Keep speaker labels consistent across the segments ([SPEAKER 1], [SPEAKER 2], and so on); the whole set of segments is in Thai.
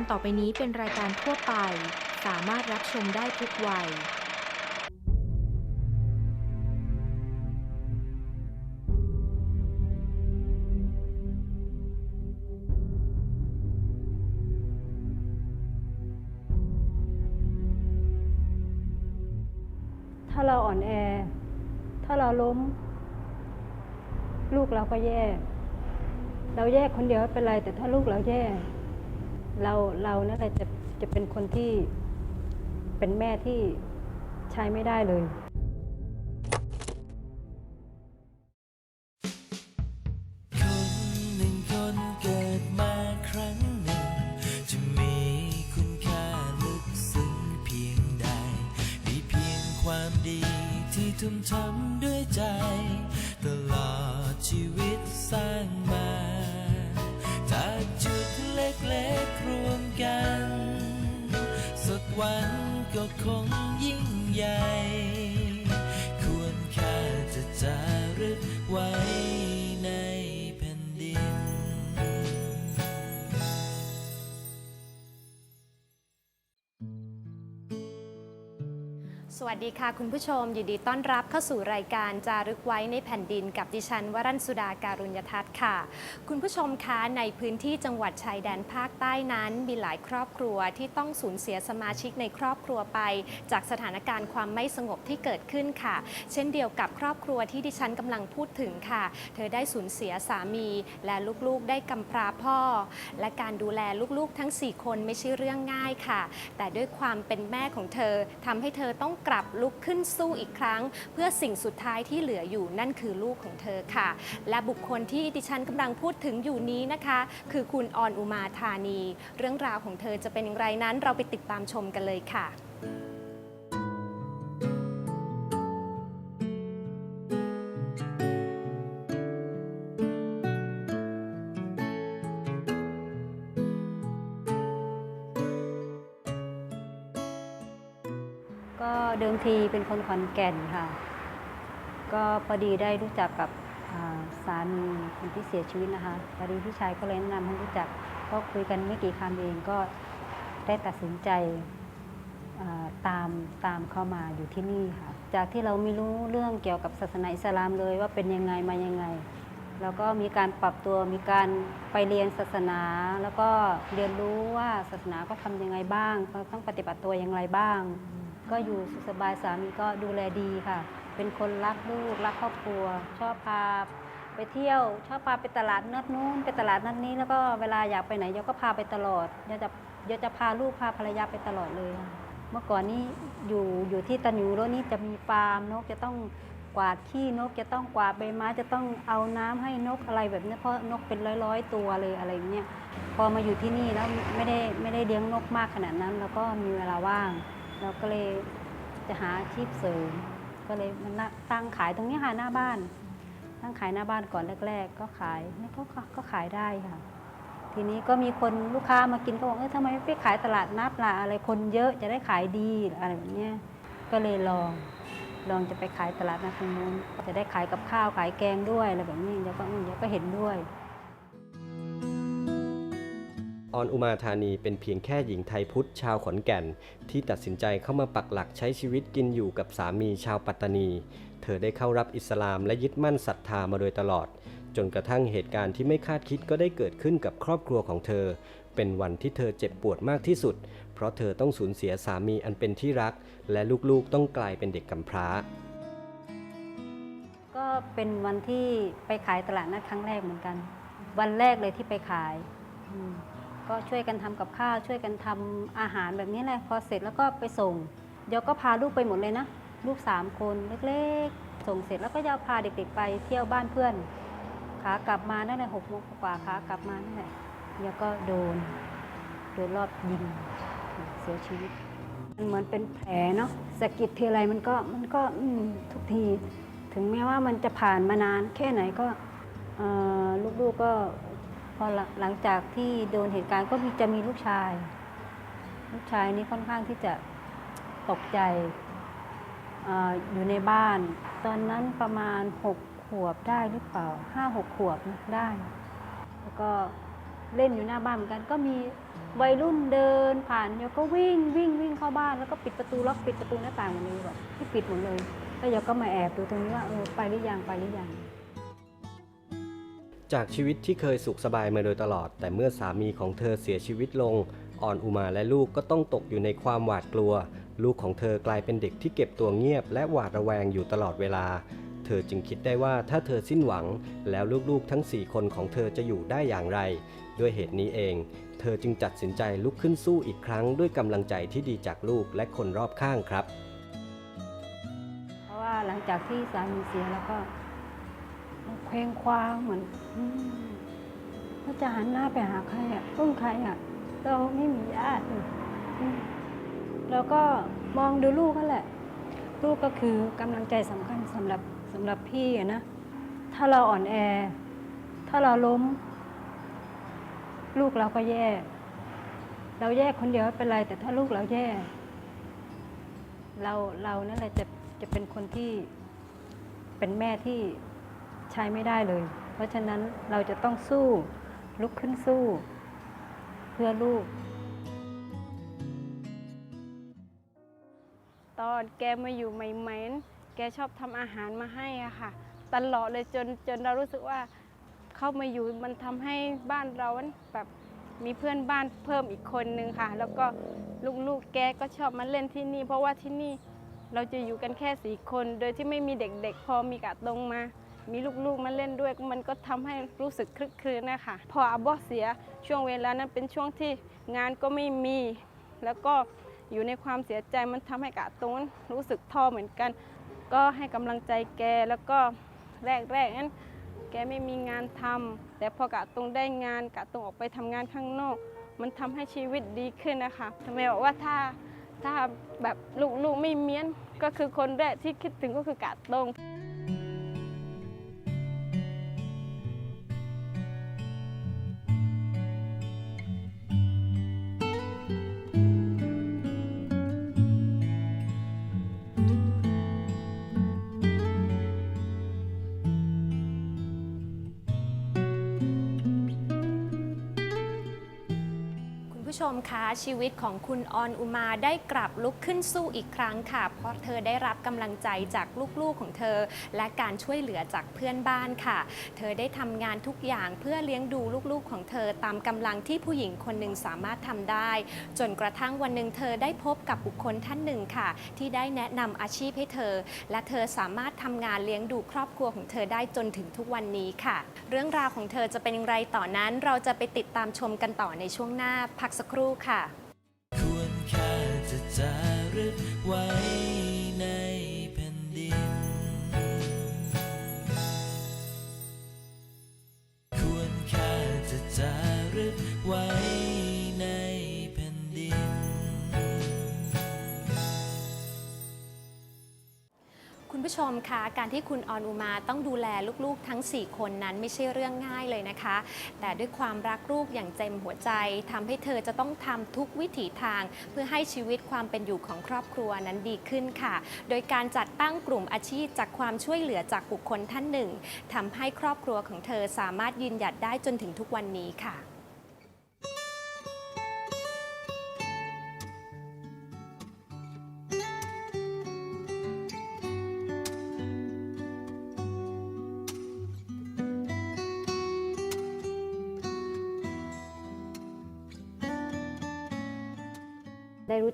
[SPEAKER 1] การต่อไปนี้เป็นรายการทั่วไป สามารถรับชมได้ทุกวัย
[SPEAKER 2] ถ้าเราอ่อนแอ ถ้าเราล้ม ลูกเราก็แย่ เราแย่คนเดียวไม่เป็นไร แต่ถ้าลูกเราแย่ เราเรานั่นแหละจะจะเป็นคนที่เป็นแม่ที่ใช้ไม่ได้เลย
[SPEAKER 3] ดีค่ะคุณผู้
[SPEAKER 4] ชม ยินดีต้อนรับเข้าสู่รายการจารึกไว้ในแผ่นดินกับดิฉันวรัญสุดาการุญยทัศน์ค่ะ คุณผู้ชมคะในพื้นที่จังหวัดชายแดนภาคใต้นั้น มีหลายครอบครัวที่ต้องสูญเสียสมาชิกในครอบครัวไป จากสถานการณ์ความไม่สงบที่เกิดขึ้นค่ะ เช่นเดียวกับครอบครัวที่ดิฉันกำลังพูดถึงค่ะ เธอได้สูญเสียสามีและลูกๆได้กำพร้าพ่อ และการดูแลลูกๆทั้ง 4 คนไม่ใช่เรื่องง่ายค่ะ แต่ด้วยความเป็นแม่ของเธอทำให้เธอต้องกลับลุกขึ้นสู้อีกครั้ง เพื่อสิ่งสุดท้ายที่เหลืออยู่นั่นคือลูกของเธอค่ะ และบุคคลที่ดิฉันกำลังพูดถึงอยู่นี้นะคะ คือคุณออนอุมาธานี เรื่องราวของเธอจะเป็นอย่างไรนั้นเราไปติดตามชมกันเลยค่ะ
[SPEAKER 2] ก็เดิมทีเป็นคนขอนแก่นค่ะ ก็พอดีได้รู้จักกับสามีคนที่เสียชีวิตนะคะพอดีพี่ชายก็เลยแนะนำให้รู้จัก ก็คุยกันไม่กี่คำเองก็ได้ตัดสินใจตามตามเข้ามาอยู่ที่นี่ค่ะ จากที่เราไม่รู้เรื่องเกี่ยวกับศาสนาอิสลามเลยว่าเป็นยังไงมายังไง แล้วก็มีการปรับตัวมีการไปเรียนศาสนา แล้วก็เรียนรู้ว่าศาสนาก็ทำยังไงบ้างต้องปฏิบัติตัวอย่างไรบ้าง ก็อยู่สุขสบายสามีก็ดูแลดีค่ะ เป็นคนรักลูกรักครอบครัว ชอบพาไปเที่ยว ชอบพาไปตลาดนัดนู้นไปตลาดนัดนี้ แล้วก็เวลาอยากไปไหนโยก็พาไปตลอดโยจะโยจะพาลูกพาภรรยาไปตลอดเลยค่ะเมื่อก่อนนี้อยู่อยู่ที่ตะหนิวแล้วนี่จะมีฟาร์มนกจะต้องกวาดขี้นกจะต้องกวาดใบไม้จะต้องเอาน้ำให้นกอะไรแบบนี้เพราะนกเป็นร้อยๆ ตัวเลยอะไรอย่างเงี้ยพอมาอยู่ที่นี่แล้วไม่ได้ไม่ได้เลี้ยงนกมากขนาดนั้น แล้วก็มีเวลาว่าง เราก็เลยจะหาอาชีพเสริม ก็เลยมานั่งตั้งขายตรงนี้ค่ะหน้าบ้าน ตั้งขายหน้าบ้านก่อนแรก ๆ ก็ขายก็ก็ก็ขายได้ค่ะ ทีนี้ก็มีคนลูกค้ามากินก็บอกเออทำไมไม่ไปขายตลาดนัดล่ะอะไรคนเยอะจะได้ขายดีอะไรแบบเนี้ยก็เลยลองลองจะไปขายตลาดนัดตรงนู้นจะได้ขายกับข้าวขายแกงด้วยอะไรแบบนี้เดี๋ยวก็เดี๋ยวก็เห็นด้วย
[SPEAKER 5] ออนอุมาธานีเป็นเพียงแค่หญิงไทยพุทธชาวขอนแก่น ที่ตัดสินใจเข้ามาปักหลักใช้ชีวิตกินอยู่กับสามีชาวปัตตานี เธอได้เข้ารับอิสลามและยึดมั่นศรัทธามาโดยตลอด จนกระทั่งเหตุการณ์ที่ไม่คาดคิดก็ได้เกิดขึ้นกับครอบครัวของเธอ เป็นวันที่เธอเจ็บปวดมากที่สุด เพราะเธอต้องสูญเสียสามีอันเป็นที่รัก และลูกๆต้องกลายเป็นเด็กกำพร้า
[SPEAKER 2] ก็เป็นวันที่ไปขายตลาดนัดครั้งแรกเหมือนกัน วันแรกเลยที่ไปขายอื ก็ช่วยกันทำกับข้าว ช่วยกันทำอาหารแบบนี้แหละพอเสร็จแล้วก็ไปส่ง เดี๋ยวก็พาลูกไปหมดเลยนะ ลูกสามคนเล็กๆ ส่งเสร็จแล้วก็จะพาเด็กๆ ไปเที่ยวบ้านเพื่อนขากลับมานั่นแหละหกโมงกว่าขากลับมานั่นแหละเดี๋ยวก็โดนโดนรอบยิงเสียชีวิต มันเหมือนเป็นแผลเนาะสะกิดทีไรมันก็มันก็ทุกที ถึงแม้ว่ามันจะผ่านมานานแค่ไหนก็ลูกๆก็ อหลังจากที่โดนเหตุการณ์ก็มีจะมีลูกชาย ลูกชายนี่ค่อนข้างที่จะตกใจออยู่ในบ้าน ตอนนั้นประมาณหกขวบได้หรือเปล่าห้าหกขวบนะได้ แล้วก็เล่นอยู่หน้าบ้านเหมือนกัน ก็มีวัยรุ่นเดินผ่านโยก็วิ่งวิ่งวิ่งเข้าบ้านแล้วก็ปิดประตูล็อกปิดประตูหน้าต่างหมดเลยแบบที่ปิดหมดเลย แล้วโยก็มาแอบดูตรงนี้ว่าเออไปหรือยังไปหรือยัง
[SPEAKER 5] จากชีวิตที่เคยสุขสบายมาโดยตลอด แต่เมื่อสามีของเธอเสียชีวิตลง อ่อนอุมาและลูกก็ต้องตกอยู่ในความหวาดกลัว ลูกของเธอกลายเป็นเด็กที่เก็บตัวเงียบ และหวาดระแวงอยู่ตลอดเวลา เธอจึงคิดได้ว่าถ้าเธอสิ้นหวัง แล้วลูกๆทั้ง 4 คนของเธอจะอยู่ได้อย่างไร ด้วยเหตุนี้เอง เธอจึงตัดสินใจลุกขึ้นสู้อีกครั้ง ด้วยกำลังใจที่ดีจากลูกและคนรอบข้างครับ
[SPEAKER 2] เพราะว่าหลังจากที่สามีเสียแล้วก็ เคว้งคว้างเหมือนอืมเราจะหันหน้าไปหาใครอะพึ่งใครอะ เราไม่มีญาติแล้วก็มองดูลูกก็แหละ ลูกก็คือกำลังใจสำคัญสำหรับสำหรับพี่นะ ถ้าเราอ่อนแอ ถ้าเราล้ม ลูกเราก็แย่ เราแย่คนเดียวไม่เป็นไร แต่ถ้าลูกเราแย่ เราเรานั่นแหละจะจะเป็นคนที่เป็นแม่ที่ ใช้ไม่ได้เลย เพราะฉะนั้นเราจะต้องสู้ลุกขึ้นสู้ เพื่อลูก
[SPEAKER 6] ตอนแกมาอยู่ใหม่ๆแกชอบทำอาหารมาให้อะค่ะ ตลอดเลยจนจนเรารู้สึกว่าเข้ามาอยู่มันทำให้บ้านเราแบบมีเพื่อนบ้านเพิ่มอีกคนนึงค่ะ แล้วก็ลูกๆ แกก็ชอบมาเล่นที่นี่ เพราะว่าที่นี่เราจะอยู่กันแค่สี่คน โดยที่ไม่มีเด็กๆ พอมีกะตรงมา มีลูกๆมาเล่นด้วยมันก็ทำให้รู้สึกคลึกครื้นนะคะพออาบอเสียช่วงเวลานั้นเป็นช่วงที่งานก็ไม่มี แล้วก็อยู่ในความเสียใจมันทำให้กะตรงนั้นรู้สึกท้อเหมือนกัน ก็ให้กำลังใจแกแล้วก็แรกๆนั้นแกไม่มีงานทำแต่พอกะตรงได้งานกะตรงออกไปทำงานข้างนอก มันทำให้ชีวิตดีขึ้นนะคะทำไมบอกว่าถ้าถ้าแบบลูกๆไม่เมียนก็คือคนแรกที่คิดถึงก็คือกะตรง
[SPEAKER 4] ชมคะชีวิตของคุณออนอุมาได้กลับลุกขึ้นสู้อีกครั้งค่ะ เพราะเธอได้รับกำลังใจจากลูกๆของเธอ และการช่วยเหลือจากเพื่อนบ้านค่ะ เธอได้ทำงานทุกอย่างเพื่อเลี้ยงดูลูกๆของเธอตามกำลังที่ผู้หญิงคนหนึ่งสามารถทำได้ จนกระทั่งวันหนึ่งเธอได้พบกับบุคคลท่านหนึ่งค่ะ ที่ได้แนะนำอาชีพให้เธอ และเธอสามารถทำงานเลี้ยงดูครอบครัวของเธอได้จนถึงทุกวันนี้ค่ะ เรื่องราวของเธอจะเป็นอย่างไรต่อนนั้น เราจะไปติดตามชมกันต่อในช่วงหน้าพักสักครู่ค่ะ ชมคะการที่คุณออนอุมาต้องดูแลลูกๆทั้ง 4 คนนั้นไม่ใช่เรื่องง่ายเลยนะคะ แต่ด้วยความรักลูกอย่างเต็มหัวใจทำให้เธอจะต้องทำทุกวิถีทาง เพื่อให้ชีวิตความเป็นอยู่ของครอบครัวนั้นดีขึ้นค่ะ โดยการจัดตั้งกลุ่มอาชีพจากความช่วยเหลือจากบุคคลท่านหนึ่งทำให้ครอบครัวของเธอสามารถยืนหยัดได้จนถึงทุกวันนี้ค่ะ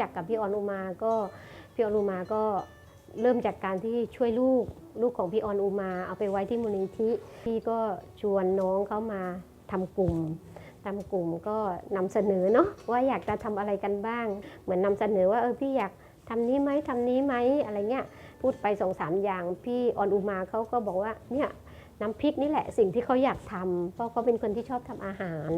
[SPEAKER 7] จักกับพี่ออนอุมาก็พี่ออนอุมาก็เริ่มจากการที่ช่วยลูกลูกของพี่ออนอุมาเอาไปไว้ที่มูลนิธิพี่ก็ชวนน้องเขามาทำกลุ่มทำกลุ่มก็นำเสนอเนาะว่าอยากจะทำอะไรกันบ้าง เหมือนนำเสนอว่าเออพี่อยากทำนี้ไหมทำนี้ไหมอะไรเงี้ยพูดไปสองสามอย่างพี่ออนอุมาเขาก็บอกว่าเนี่ยน้ำพริกนี่แหละสิ่งที่เขาอยากทำเพราะเขาเป็นคนที่ชอบทำอาหาร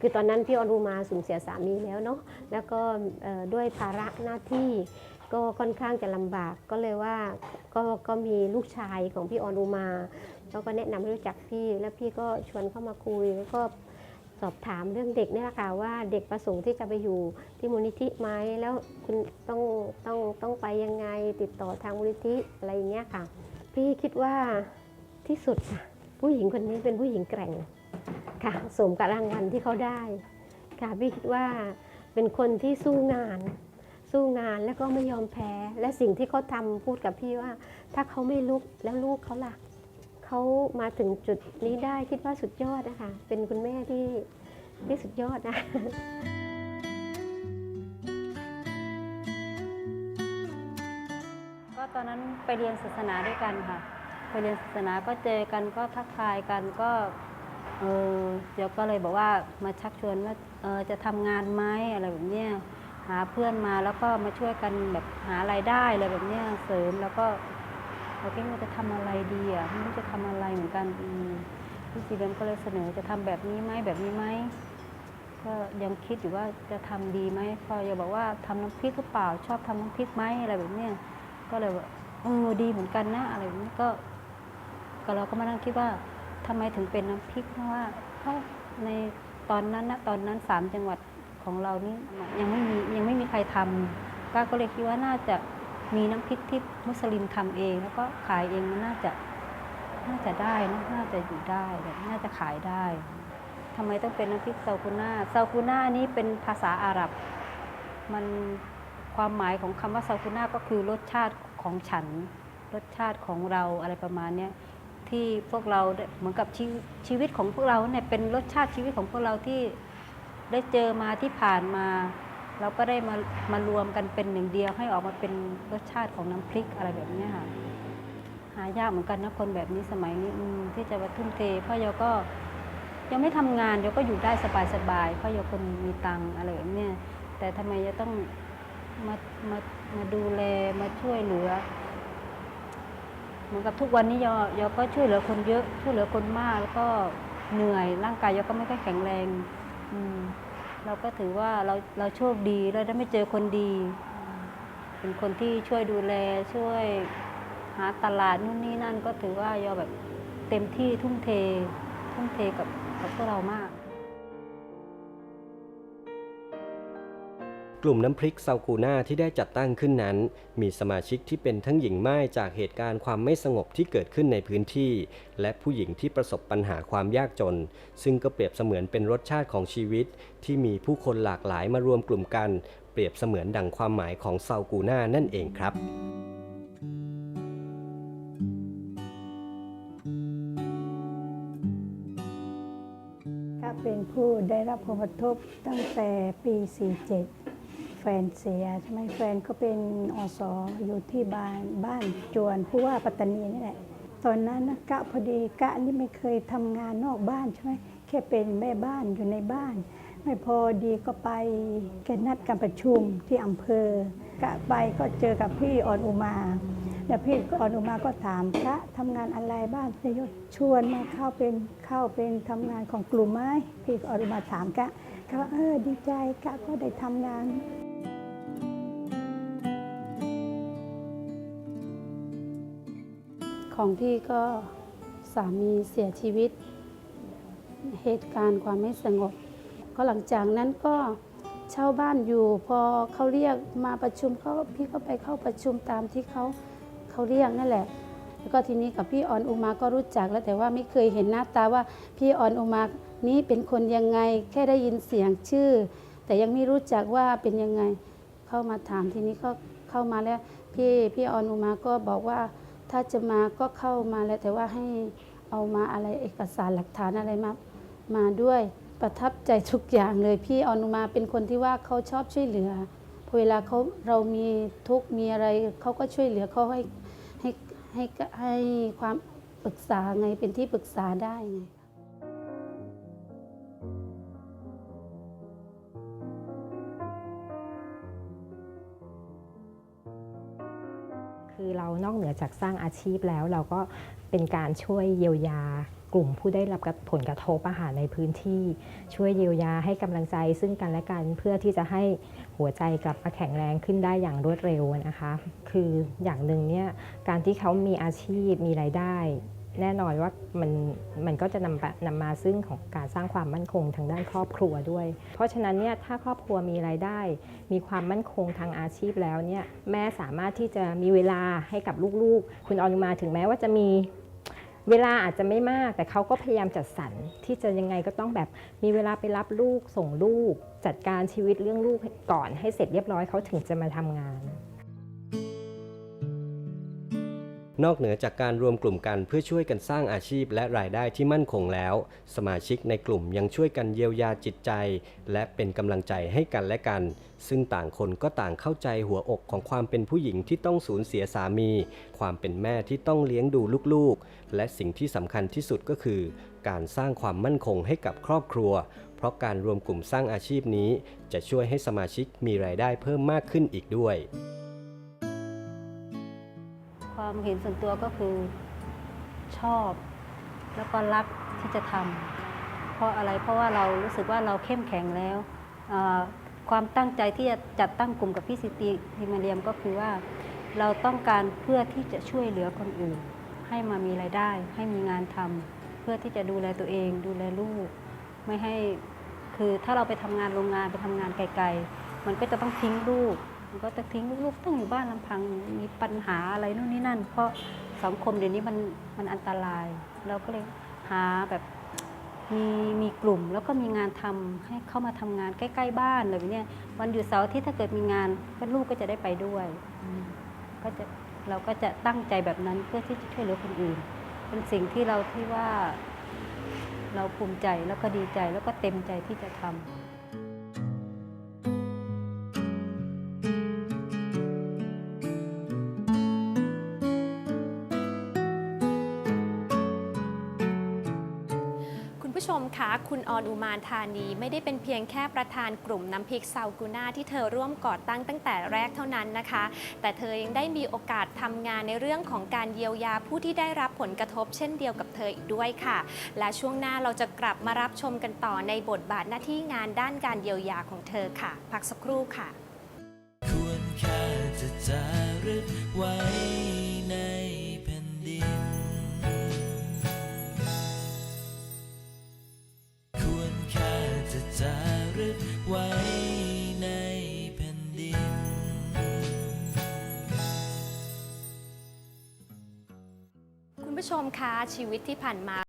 [SPEAKER 7] คือตอนนั้นพี่ออนอุมาสูญเสียสามีแล้วเนาะแล้วก็ด้วยภาระหน้าที่ก็ค่อนข้างจะลำบากก็เลยว่าก็ก็มีลูกชายของพี่ออนอุมาเขาก็แนะนำให้รู้จักพี่แล้วพี่ก็ชวนเข้ามาคุยแล้วก็สอบถามเรื่องเด็กนี่แหละค่ะว่าเด็กประสงค์ที่จะไปอยู่ที่มูลนิธิไหมแล้วคุณต้องต้องต้องไปยังไงติดต่อทางมูลนิธิอะไรอย่างเงี้ยค่ะ พี่คิดว่าที่สุดผู้หญิงคนนี้เป็นผู้หญิงแกร่ง ค่ะสมกับรางวัลที่เขาได้ ค่ะพี่คิดว่าเป็นคนที่สู้งาน สู้งานแล้วก็ไม่ยอมแพ้ และสิ่งที่เขาทำพูดกับพี่ว่า ถ้าเขาไม่ลุกแล้วลูกเขาล่ะเขามาถึงจุดนี้ได้คิดว่าสุดยอดนะคะเป็นคุณแม่ที่ที่สุดยอดนะ
[SPEAKER 2] ก็ตอนนั้นไปเรียนศาสนาด้วยกันค่ะ ไปเรียนศาสนาก็เจอกันก็ทักทายกันก็ เออเดี๋ยวก็เลยบอกว่ามาชักชวนว่าเออจะทำงานไหมอะไรแบบเนี้ยหาเพื่อนมาแล้วก็มาช่วยกันแบบหารายได้อะไรแบบเนี้ยเสริมแล้วก็เราคิดว่าจะทำอะไรดีอะไม่รู้จะทำอะไรเหมือนกันอืมพี่ซีเบมก็เลยเสนอจะทำแบบนี้ไหมแบบนี้ไหมก็ยังคิดอยู่ว่าจะทำดีไหมพออย่าบอกว่าทำน้ำพริกหรือเปล่าชอบทำน้ำพริกไหมอะไรแบบเนี้ยก็เลยว่าเออดีเหมือนกันนะอะไรแบบนี้ก็ ก็เราก็มานั่งคิดว่า ทำไมถึงเป็นน้ำพริกเพราะว่าเพราในตอนนั้นนะตอนนั้นสามจังหวัดของเรานี่ยังไม่มียังไม่มีใครทำก้าก็เลยคิดว่าน่าจะมีน้ำพริกที่มุสลิมทำเอง แล้วก็ขายเองมันน่าจะน่าจะได้นะน่าจะอยู่ได้แบบน่าจะขายได้ทำไมต้องเป็นน้ำพริกซาคูน่าซาคูน่านี่เป็นภาษาอาหรับ มันความหมายของคำว่าซาคูน่าก็คือรสชาติของฉัน รสชาติของเราอะไรประมาณเนี้ย ที่พวกเราเหมือนกับชีวิตชีวิตของพวกเราเนี่ยเป็นรสชาติชีวิตของพวกเราที่ได้เจอมาที่ผ่านมา เราก็ได้มามารวมกันเป็นหนึ่งเดียว ให้ออกมาเป็นรสชาติของน้ำพริกอะไรแบบนี้ค่ะหายากเหมือนกันนะคนแบบนี้สมัยนี้ที่จะมาทุ่มเทเพราะโยก็ยังไม่ทำงานโยก็อยู่ได้สบายๆเพราะโยคนมีตังค์อะไรแบบเนี้ยแต่ทำไมจะต้องมามามาดูแลมาช่วยเหลือ เหมือนกับทุกวันนี้ยอยอก็ช่วยเหลือคนเยอะช่วยเหลือคนมาก แล้วก็เหนื่อยร่างกายยอก็ไม่ค่อยแข็งแรง อืมเราก็ถือว่าเราเราโชคดีเราได้ไม่เจอคนดี เป็นคนที่ช่วยดูแลช่วยหาตลาดนู่นนี่นั่นก็ถือว่ายอแบบเต็มที่ทุ่มเท ทุ่มเทกับกับพวกเรามาก
[SPEAKER 5] กลุ่มน้ำพริกซากูน่าที่ได้จัดตั้งขึ้นนั้น มีสมาชิกที่เป็นทั้งหญิงไม่ายจากเหตุการณ์ความไม่สงบที่เกิดขึ้นในพื้นที่ และผู้หญิงที่ประสบปัญหาความยากจน ซึ่งก็เปรียบเสมือนเป็นรสชาติของชีวิต ที่มีผู้คนหลากหลายมารวมกลุ่มกัน เปรียบเสมือนดังความหมายของซากูน่านั่นเองครับ
[SPEAKER 8] เป็นผู้ได้รับผลกระทบตั้งแต่ปี 47 ฟนเสียใช่ไหมแฟนก็เป็นอสออยู่ที่บ้านบ้านจวนผู้ว่าปัตตานีนี่แหละตอนนั้นนะกะพอดีกะนี่ไม่เคยทำงานนอกบ้านใช่ไหมแค่เป็นแม่บ้านอยู่ในบ้าน ไม่พอดีก็ไปแกนัดการประชุมที่อำเภอกะไปก็เจอกับพี่ออนอุมาแล้วพี่ออนอุมาก็ถามพระทำงานอะไรบ้างพี่ยศชวนมาเข้าเป็นเข้าเป็นทำงานของกลุ่มไหมพี่ออนอุมาถามกะกะว่าเออดีใจกะก็ได้ทำงาน
[SPEAKER 9] ของพี่ก็สามีเสียชีวิต เหตุการณ์ความไม่สงบ ก็หลังจากนั้นก็เช่าบ้านอยู่พอเขาเรียกมาประชุมเขาพี่ก็ไปเข้าประชุมตามที่เขาเขาเรียกนั่นแหละ แล้วก็ทีนี้กับพี่ออนอุมาก็รู้จักแล้วแต่ว่าไม่เคยเห็นหน้าตาว่าพี่ออนอุมานี้เป็นคนยังไงแค่ได้ยินเสียงชื่อ แต่ยังไม่รู้จักว่าเป็นยังไง เข้ามาถามทีนี้ก็เข้ามาแล้วพี่พี่ออนอุมาก็บอกว่า ถ้าจะมาก็เข้ามาแล้วแต่ว่าให้เอามาอะไรเอกสารหลักฐานอะไรมามาด้วยประทับใจทุกอย่างเลยพี่ออนุมาเป็นคนที่ว่าเขาชอบช่วยเหลือพอเวลาเขาเรามีทุกมีอะไรเขาก็ช่วยเหลือเขาให้ให้ให้ให้ความปรึกษาไงเป็นที่ปรึกษาได้ไง
[SPEAKER 10] คือเรานอกเหนือจากสร้างอาชีพแล้ว เราก็เป็นการช่วยเยียวยากลุ่มผู้ได้รับผลกระทบอาหารในพื้นที่ ช่วยเยียวยาให้กำลังใจซึ่งกันและกันเพื่อที่จะให้หัวใจกลับมาแข็งแรงขึ้นได้อย่างรวดเร็วนะคะ คืออย่างหนึ่งเนี่ยการที่เขามีอาชีพมีรายได้ แน่นอนว่ามันมันก็จะนำนำมาซึ่งของการสร้างความมั่นคงทางด้านครอบครัวด้วย เพราะฉะนั้นเนี่ยถ้าครอบครัวมีรายได้ มีความมั่นคงทางอาชีพแล้วเนี่ยแม่สามารถที่จะมีเวลาให้กับลูกๆ คุณออนุมาถึงแม้ว่าจะมีเวลาอาจจะไม่มาก แต่เขาก็พยายามจัดสรรที่จะยังไงก็ต้องแบบมีเวลาไปรับลูกส่งลูก จัดการชีวิตเรื่องลูกก่อนให้เสร็จเรียบร้อยเขาถึงจะมาทำงาน
[SPEAKER 5] นอกเหนือจากการรวมกลุ่มกันเพื่อช่วยกันสร้างอาชีพและรายได้ที่มั่นคงแล้ว สมาชิกในกลุ่มยังช่วยกันเยียวยาจิตใจ และเป็นกำลังใจให้กันและกัน ซึ่งต่างคนก็ต่างเข้าใจหัวอกของความเป็นผู้หญิงที่ต้องสูญเสียสามี ความเป็นแม่ที่ต้องเลี้ยงดูลูกๆ และสิ่งที่สำคัญที่สุดก็คือ การสร้างความมั่นคงให้กับครอบครัว เพราะการรวมกลุ่มสร้างอาชีพนี้ จะช่วยให้สมาชิกมีรายได้เพิ่มมากขึ้นอีกด้วย
[SPEAKER 2] ความเห็นส่วนตัวก็คือชอบ แล้วก็รักที่จะทำเพราะอะไรเพราะว่าเรารู้สึกว่าเราเข้มแข็งแล้ว ความตั้งใจที่จะจัดตั้งกลุ่มกับพี่สิติทิมาเรียมก็คือว่าเราต้องการเพื่อที่จะช่วยเหลือคนอื่น ให้มามีรายได้ ให้มีงานทำเพื่อที่จะดูแลตัวเอง ดูแลลูก ไม่ให้คือถ้าเราไปทำงานโรงงานไปทำงานไกลๆ มันก็จะต้องทิ้งลูก ก็จะทิ้งลูกต้องอยู่บ้านลำพังมีปัญหาอะไรนู่นนี่นั่น เพราะสังคมเดี๋ยวนี้มันมันอันตราย เราก็เลยหาแบบมีมีกลุ่มแล้วก็มีงานทำให้เข้ามาทำงานใกล้ๆบ้านอะไรแบบเนี้ยวันหยุดเสาร์อาที่ถ้าเกิดมีงานก็ลูกก็จะได้ไปด้วย ก็จะเราก็จะตั้งใจแบบนั้นเพื่อที่จะช่วยเหลือคนอื่น เป็นสิ่งที่เราที่ว่าเราภูมิใจแล้วก็ดีใจแล้วก็เต็มใจที่จะทำ
[SPEAKER 4] คุณออนอุมานธานีไม่ได้เป็นเพียงแค่ประธานกลุ่มน้ำพริกซาวกูน่าที่เธอร่วมก่อตั้งตั้งแต่แรกเท่านั้นนะคะ แต่เธอยังได้มีโอกาสทำงานในเรื่องของการเยียวยาผู้ที่ได้รับผลกระทบ เช่นเดียวกับเธออีกด้วยค่ะ และช่วงหน้าเราจะกลับมารับชมกันต่อในบทบาทหน้าที่งานด้านการเยียวยาของเธอค่ะ พักสักครู่ค่ะ
[SPEAKER 3] ควรค่จะจ
[SPEAKER 4] ชมคะชีวิตที่ผ่านมา